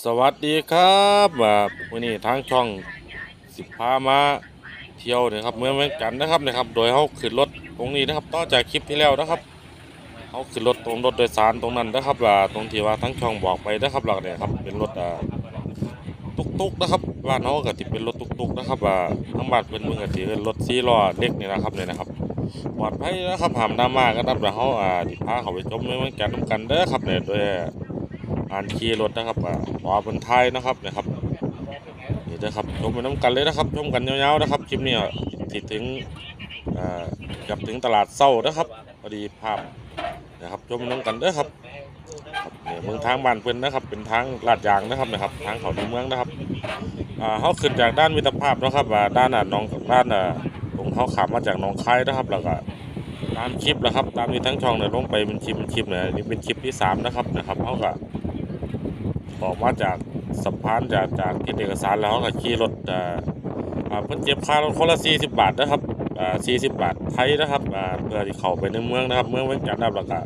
สวัสดีครับว่าวันนี้ทางช่องสิบพามาเที่ยวนะครับเมืองเวียงจันนะครับนะครับ โดยเขาขึ้นรถตรงนี้นะครับ ต่อจากคลิปที่แล้วนะครับเขาขึ้นรถตรงรถโดยสารตรงนั้นนะครับว่าตรงที่ว่าทั้งช่องบอกไปนะครับหลักเนี่ยครับเป็นรถอ่าตุกตุกนะครับบ้านเขาก็ติเป็นรถตุกตุกนะครับว่าทั้งบ้านเป็นเมืองก็ติเป็นรถซีล้อเล็กนี่นะครับเนี่ยนะครับปลอดภัยนะครับหามดรามากันนะครับแล้วเขาอ่าติพาเขาไปชมเมืองเวียงจันทน์นกันเด้อครับเนี่ยโดย อ่านขี่รถนะครับอ่าขวาบนท้ายนะครับนะครับนี่นะครับชมไปน้ำกันเลยนะครับชมกันยาวๆนะครับคลิปนี้ติดถึงกับถึงตลาดเศร้านะครับพอดีภาพนะครับชมไปน้ำกันเด้อครับครับเนี่ยเมืองทางบ้านเพิ่อนนะครับ เป็นทางลาดยางนะครับนะครับทางเขาดีเมืองนะครับเขาขึ้นจากด้านมิตรภาพนะครับด้านอะน้องด้านอะตรงเขาขับมาจากหนองคายนะครับแล้วก็ตามคลิปนะครับตามที่ทั้งช่องเนี่ยลงไปเป็นคลิปเป็นคลิปเนี่ยนี่เป็นคลิปที่สามนะครับนะครับเขาก็ ออกมาจากสะพานจากจากเก็บเอกสารแล้วก็ขี่รถเอ่าเพิ่นเจ็บค่ารถคนละ40 บาทนะครับอ่า40 บาทไทยนะครับอ่าเพื่อที่เข้าไปในเมืองนะครับ เมืองเวียงจันทน์นะครับแล้วก็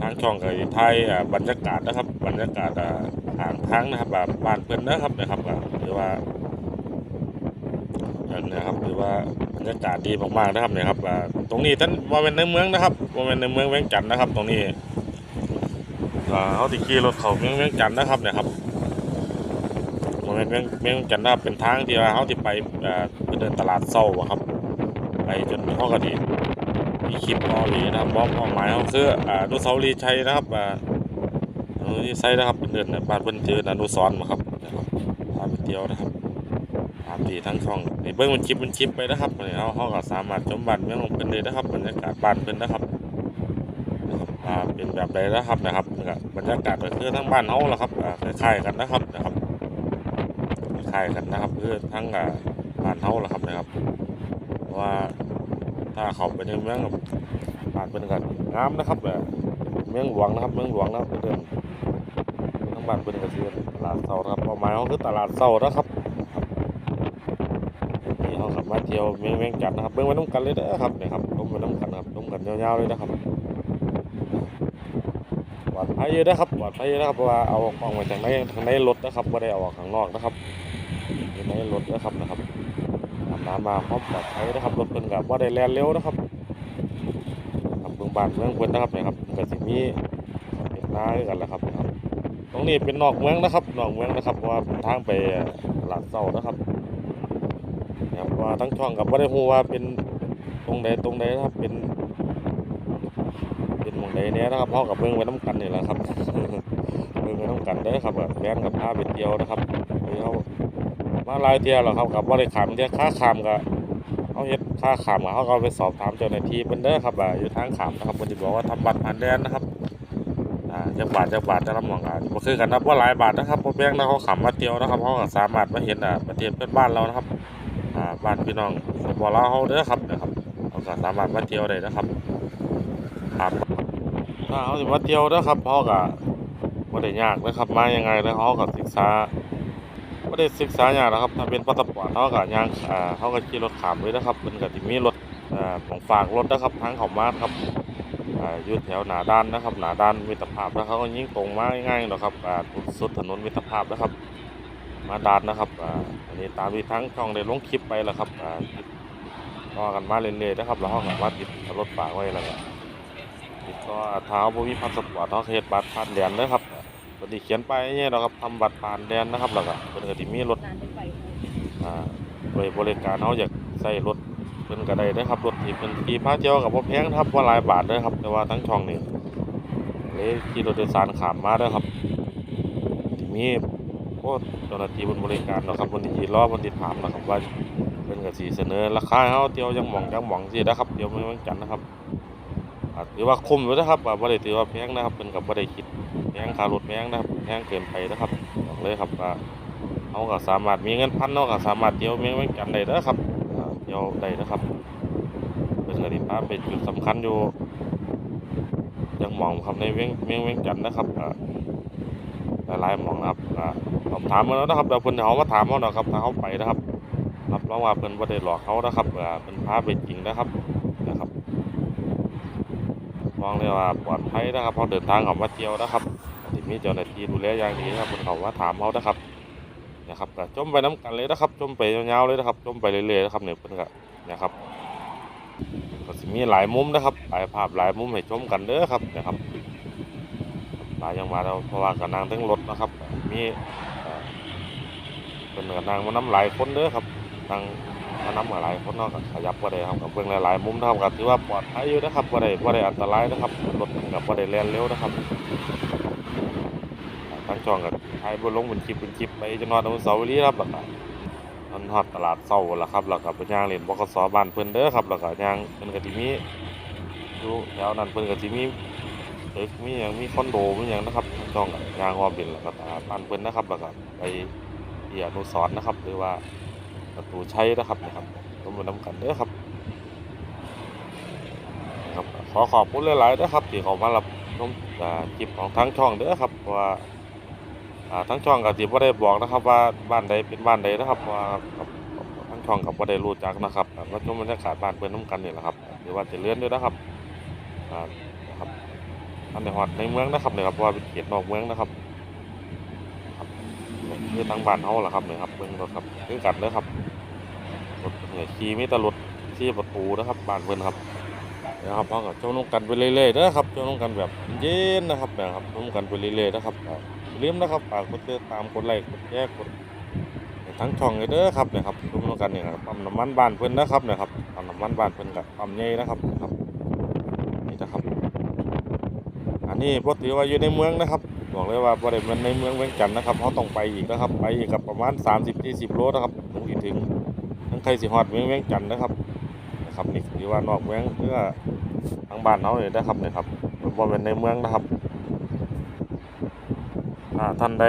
ทางช่องก็สิไทยอ่าบรรยากาศนะครับ บรรยากาศอ่าทางทางนะครับแบบบ้านเพิ่นนะครับนะครับหรือว่าอันนะครับหรือว่าบรรยากาศดีมากๆนะครับเนี่ยครับตรงนี้ท่านว่าเป็นในเมืองนะครับว่าเป็นในเมืองเวงจันทน์นะครับ ตรงนี้ เขาติขี่รถเขาเมืองเวียงจันนะครับเนี่ยครับโมเมนเวียงเวียงจันนะครับเป็นทางที่ว่าเขาที่ไปเอ่อไปเดินตลาดเศร้าอะครับ ไปจนเขาก็ดีมีคลิปพอดีนะครับบอกเป้าหมายเขาคืออ่าอนุสาวรีชัยนะครับอ่านุสาวรีย์นะครับเป็นเดินในบ้านเพิ่นชื่ออนุสรณ์มาครับนะครับพาไปเที่ยวนะครับตามที่ทั้งช่องเบิ้งมันคลิปมันคลิปไปนะครับเนี่ยเขาเขาก็สามารถชมบ้านเมืองเพิ่นเลยนะครับบรรยากาศบ้านเพิ่นนะครับ อ่าเป็นแบบใดนะครับนะครับนะครับบรรยากาศก็คือทั้งบ้านเฮาละครับอ่าคล้ายๆกันนะครับนะครับคล้ายๆกันนะครับคือทั้งอ่าบ้านเฮาละครับนะครับ ว่าถ้าเขาไปในเมืองกับบ้านเป็นกันงามนะครับแบบเมืองหลวงนะครับ เมืองหลวงนะครับเดินทั้งบ้านเป็นก็คือตลาดเศร้าครับเป้าหมายเขาคือตลาดเศร้านะครับนี่เขาขับมาเที่ยวเมืองเวียงจันทน์นะครับเบิ่งไปน้ำกันเลยเด้อครับนี่ครับลงไปน้ำกันครับลงกันยาวๆเลยนะครับ ปลอดภัยอยู่นะครับปลอดภัยอยู่นะครับเพราะว่าเอาออกมาจากในทางในรถนะครับไม่ได้เอาออกข้างนอกนะครับอยู่ในรถนะครับนะครับทำน้ำมาพร้อมปลอดภัยนะครับรถเพิ่นกับว่าได้แล่นเร็วนะครับครับเมืองบ้านเมืองเพิ่นนะครับนะครับเพิ่นก็สิมีเห็นนากันแหละครับนะครับ ตรงนี้เป็นนอกเมืองนะครับนอกเมืองนะครับว่าเป็นทางไปตลาดเศร้านะครับนะครับว่าทั้งช่องกับว่าได้ฮู้ว่าเป็นตรงใดตรงใดนะครับเป็น เป็นหมองใดเนี้ยนะครับพ่อกับเมืองไว้น้ำกันนี่แหละครับเมืองไว้น้ำกันเด้ครับแบบแล่นกับพาไปเที่ยวนะครับเขามาลายเที่ยวแล้วครับกับว่าได้ขามเที่ยวค่าขามก็เขาเฮ็ดค่าขามกับเขาก็ไปสอบถามเจ้าหน้าที่เพิ่นเด้อครับว่าอยู่ทางขามนะครับเพิ่นสิบอกว่าทำบัตรผ่านแดนนะครับอ่าจักบาทจักบาทแต่ละหม่องอะบ่คือกันนะครับว่าหลายบาทนะครับบ่แพงนะเขาขามมาเที่ยวนะครับเขาสามารถมาเห็นอ่าประเทศเพื่อนบ้านเรานะครับอ่าบ้านพี่น้องสปปลาเฮาเด้อครับนะครับเขาสามารถมาเที่ยวได้นะครับครับ ถ้าเขาสิมาเที่ยวนะครับเขาก็บ่ได้ยากนะครับ มายังไงแล้วเขาก็ศึกษาบ่ได้ศึกษายากนะครับ ถ้าเป็นพาสปอร์ตเขาก็ย่างอ่าเขาก็ขี่รถขามเลยนะครับเพิ่นก็สิมีรถอ่าของฝากรถนะครับทางเข้ามาครับอ่ายู่แถวหนาด้านนะครับ หนาด้านมิตรภาพแล้วเขาก็ยิ่งตรงมาง่ายๆนะครับอ่าสุดถนนมิตรภาพนะครับ มาด้านนะครับอ่าอันนี้ตามที่ทั้งช่องได้ลงคลิปไปแล้วครับอ่าก็กันมาเรื่อยๆนะครับแล้วเขาก็มาติดรถฝากไว้แล้วก็ ติดต่อเท้าบ่มีพาสปอร์ตเฮาเฮ็ดบัตรผ่านแดนเด้อครับเพิ่นสิเขียนไปเนี่ยเนาะครับทำบัตรผ่านแดนนะครับแล้วก็เพิ่นก็สิมีรถอ่าบริการเฮาอยากใช้รถเพิ่นก็ได้เด้อครับรถที่เพิ่นขี่พาเที่ยวก็บ่แพงครับบ่หลายบาทเด้อครับแต่ว่าทั้งช่องนี่เลยขี่รถโดยสารข้ามมาเด้อครับที่มีโอ้เจ้าหน้าที่เพิ่นบริการเนาะครับเพิ่นสิรอเพิ่นสิถามนะครับว่าเพิ่นก็สิเสนอราคาให้เฮาเที่ยวจังหมองจังหมองสินะครับเดี๋ยวไมื้อวันจันนะครับ ถือว่าคุ้มอยู่นะครับว่าบ่ได้ถือว่าแพงนะครับเพิ่นก็บ่ได้คิดแพงค่ารถแพงนะครับแพงเกินไปนะครับบอกเลยครับว่าเฮาก็สามารถมีเงินพันเนาก็สามารถเที่ยวเมืองเวียงจันทน์ได้เด้อครับเที่ยวได้นะครับเพิ่นก็สิพาไปจุดสำคัญอยู่จังมองครับในเวียงเมืองเวียงจันนะครับหลายๆมองนะครับอ่าสอบถามมาแล้วนะครับเดี๋ยวเพิ่นจะเฮามาถามเฮาเนาะครับถ้าเฮาไปนะครับรับรองว่าเพิ่นบ่ได้หลอกเฮานะครับเพิ่นพาไปจริงนะครับ มองเลยว่าปลอดภัยนะครับพอเดินทางออกมาเที่ยวนะครับที่มีเจ้าหน้าที่ดูแลอย่างดีนะครับเพิ่นเขามาถามเฮานะครับนะครับก็จมไปน้กันเลยนะครับจมไปยาวๆเลยนะครับจมไปเรื่อยๆนะครับเนี่ยเพิ่นก็นะครับก็สิมีหลายมุมนะครับหลายภาพหลายมุมให้ชมกันเด้อครับนะครับหลายอยังมาแล้วเพราะว่าก็นั่งทั้งรถนะครับ มีเอ่อเพิ่นก็นั่งมานํหลายคนเด้อครับนั่งานํหลายคนนาะก็ขยับบ่ได้ครับก็เบิ่งหลายๆมุมนะครับก็ถือว่าปลอดภัยอยู่นะครับบ่ได้บ่ได้อันตรายนะครับรถมันก็ได้แล่นเร็วนะครับทางช่องก็ถ่ายบ่ลงเป็นคลิปเป็นคลิปไปจนฮอดอนุสาวรีย์ครับแล้วก็มันฮอดตลาดเช้าละครับแล้วก็ไปย่างเล่นบขสบ้านเพิ่อนเด้อครับแล้วก็ย่างเพิ่นก็สิมีอยู่แถวนั้นเพิ่นก็สิมีตึกมีหยังมีคอนโดมีหยังนะครับทางช่องก็ย่างออมเล่นแล้วก็ตลาดบ้านเพิ่อนนะครับแล้วก็ไปที่อนุสรณ์นะครับหรือว่า ประตูชัยนะครับนะครับร่วมนำกันเด้อครับครับ ขอขอบคุณหลายๆเด้อครับที่เข้ามารับชมคลิปของทางช่องเด้อครับว่าทั้งช่องก็สิบ่ได้บอกนะครับ ว่าบ้านใดเป็นบ้านใดนะครับว่าทั้งช่องก็บ่ได้รู้จักนะครับอ่ามาชมบรรยากาศบ้านเพิ่นนํกันนี่แหละครับหรือว่าจะเลื่อนด้วยนะครับนะครับอันในฮอดในเมืองนะครับเนี่ยครับเพราะว่าเป็นเขตนอกเมืองนะครับคือทางบ้านเฮาล่ะครับเนี่ยครับเบิ่งรถครับคือกันเด้อครับ รถเนี่ยขี่มีแต่รถที่ประตูนะครับบานเพิ่นครับนะครับเฮาก็ชมนำกันไปเรื่อยๆเด้อครับชมนำกันแบบเย็นนะครับนะครับชมกันไปเรื่อยๆนะครับอ่าอย่าลืมนะครับฝากกดติดตามกดไลค์กดแชร์กดทั้งช่องเลยเด้อครับนะครับร่วมกันเนี่ยครับปั๊มน้ำมันบ้านเพิ่นนะครับนะครับปั๊มน้ำมันบ้านเพิ่นกับปั๊มใหญ่นะครับนะครับนี่นะครับอันนี้พอถือว่าอยู่ในเมืองนะครับบอกเลยว่าบ่ได้เป็นในเมืองเวียงจันทน์นะครับเขาต้องไปอีกนะครับ ไปอีกกับประมาณ 30-40 โลนะครับถึงถึง ทั้งใครสิฮอดเมืองเวงจันนะครับนะครับนี่ถือว่านอกเมืองเพื่อทางบ้านเขาเลยนะครับเนี่ยครับบ่เป็นในเมืองนะครับถ้าท่านใด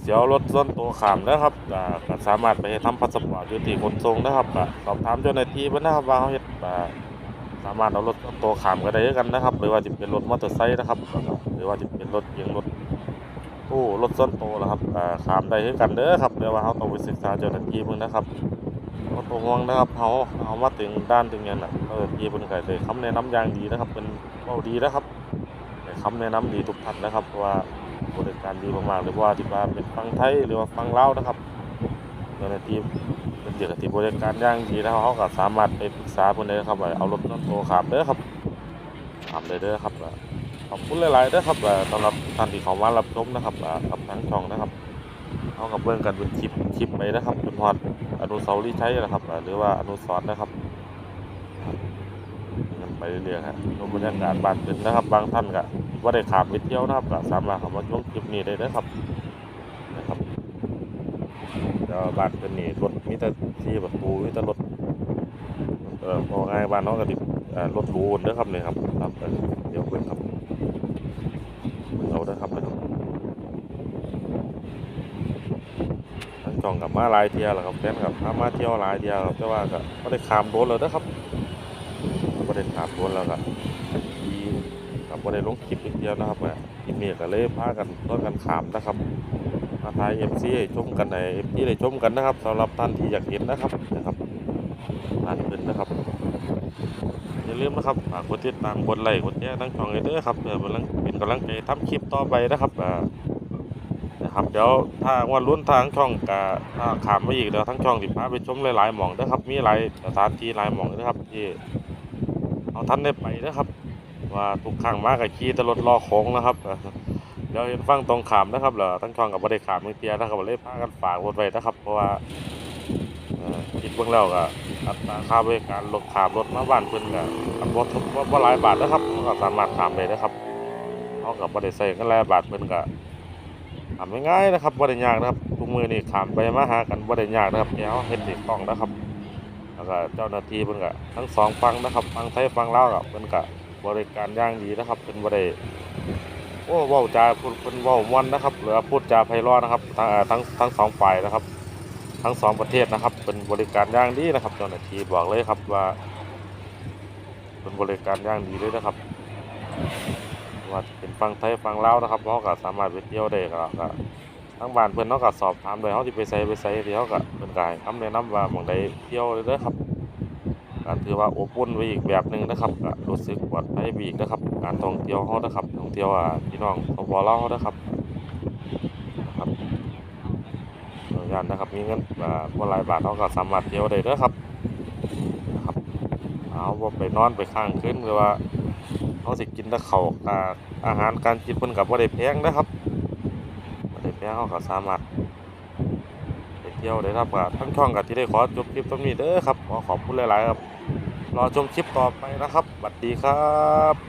เสียวรถส่วนตัวขามนะครับอ่าก็สามารถไปทำพาสปอร์ตอยู่ที่ขนส่งนะครับสอบถามเจ้าหน้าที่เพิ่นนะครับว่าเขาเฮ็ดอ่าสามารถเอารถส่วนตัวขามก็ได้กันนะครับ หรือว่าจะเป็นรถมอเตอร์ไซค์นะครับ หรือว่าจะเป็นรถเกียงรถตู้รถส่วนตัวนะครับขามได้คือกันเด้อครับเดี๋ยวว่าเขาต้องไปศึกษาเจ้าหน้าที่เพิ่นนะครับ บ่ต้องห่วงนะครับเขาเอามาถึงด้านถึงหยังน่ะเจ้าหน้าที่เพิ่นก็ได้คำแนะนำอย่างดีนะครับ เป็นเว้าดีนะครับคำแนะนำดีทุกท่านนะครับเพราะว่าบริการดีมากๆเลยเพราะว่าที่ว่าเป็นฟังไทยหรือว่าฟังเล่านะครับเจ้าหน้าที่เป็นเด็กที่บริการย่างดีนะเขาก็สามารถไปปรึกษาเพิ่นได้ครับเอารถน้ำโตขามเด้อครับขามเลยเด้อครับขอบคุณหลายๆเด้อครับสำหรับท่านที่เข้ามารับชมนะครับกับทางช่องนะครับ เอากับเบิ่งกันเป็นคลิปคลิปไปนะครับจนฮอดอนุสาวรีย์ชัยนะครับ หรือว่าอนุสรณ์นะครับกันไปเรื่อยๆครับชมบรรยากาศบ้านเพิ่นนะครับ บางท่านก็ว่าได้ขามไปเที่ยวนะครับก็สามารถเข้ามาชมคลิปนี้ได้เด้อครับนะครับเดี๋ยวบ้านเป็นนี่รถมีแต่ที่ประตูมีแต่รถเออพอง่ายบ้านน้องก็ติดเอ่อรถหรูเด้อครับนี่ครับครับเดี๋ยวเพิ่นครับเราเด้ครับนะครับ้องกับมาหลายเที่ยวแล้วครับแฟนกับพามาเที่ยวหลายเที่ยวครับแต่ว่าก็บ่ได้ขามโดนเลยเด้อครับบ่ได้ขามโดนแล้วก็ที่ครับบ่ได้ลงคลิปอีกเดียวนะครับว่าคลิปนี้ก็เลยพากันต้นกันขามนะครับมาถ่าย FC ให้ชมกันใน FC ได้ชมกันนะครับสำหรับท่านที่อยากเห็นนะครับนะครับท่านเป็นนะครับอย่าลืมนะครับฝากกดติดตามกดไลค์กดแชร์ทั้งช่องให้เด้อครับเพื่อเป็นกำลังเป็นกำลังใจทำคลิปต่อไปนะครับอ่า ครับเดี๋ยวถ้าวันรุ่นทางช่องกะถ้าขามมาอีกเดี๋ยวทั้งช่องสิพาไปชมหลายๆหม่องเด้ครับ มีหลายสถานที่หลายหม่องเด้ครับที่เอาท่านได้ไปเด้อครับ ว่าทุกครั้งมากกับขี่แตรถรอโค้งนะครับเดี๋ยวเห็นฟังตรงขามนะครับเหรอทั้งช่องกับบริขามมือเตียนะครับเลยพากันฝากรถไว้นะครับ เพราะว่าอ่อคิดเบื้องแล้วก็อัตราค่าบริการรถขามรถมาบ้านเพิ่นก็อับ่ทุกบ่บ่หลายบาทนะครับมันก็สามารถขามได้นะครับเขากับ่ได้ใส่กันหลายบาทเพิ่นก็ ขามง่ายๆนะครับบ่ได้ยากนะครับทุกมือนี่ขามไปมาหากันบ่ได้ยากนะครับแกเฮาเฮ็ดถูกต้องนะครับแล้วก็เจ้าหน้าที่เพิ่นก็ทั้งสองฝั่งนะครับฝั่งไทยฝั่งลาวก็เพิ่นก็บริการย่างดีนะครับเป็นบริโอ้เว้าจาพูดเป็นเว้าม่วนนะครับหรือพูดจาไพเราะนะครับทั้งทั้งทั้งสองฝ่ายนะครับ ทั้งสองประเทศนะครับเป็นบริการย่างดีนะครับ เจ้าหน้าที่บอกเลยครับว่าเป็นบริการย่างดีเลยนะครับ ว่าเป็นฟังไทยฟังเล่านะครับเขาก็สามารถไปเที่ยวได้ก็ทั้งบ้านเพื่อนเขาก็สอบถามเลยเขาที่ไปใส่ไปไซที่เขาก็เป็นการคำแนะนำว่าหมองใดเที่ยวเลยนะครับการถือว่าโอบอุ่นไปอีกแบบหนึ่งนะครับก็รู้สึกปลอดภัยไปอีกนะครับ การท่องเที่ยวเขานะครับท่องเที่ยวพี่น้องสปอเล่าเขานะครับครังานนะครับมีเงินว่าหลายบาทเขาก็สามารถเที่ยวได้นะคะครับเอาาไปนอนไปข้างขึ้นหรือว่า เขาสิกินแต่ข้าอ่าอาหารการกินเพิ่นก็บ่ได้แพงนะครับบ่ได้แพงเขาก็สามารถไปเที่ยวได้รับก็ทั้งช่องกับที่ได้ขอจบคลิปตรงนี้เด้อครับขอขอบคุณหลาย ๆ ครับ รอชมคลิปต่อไปนะครับสวัสดีครับ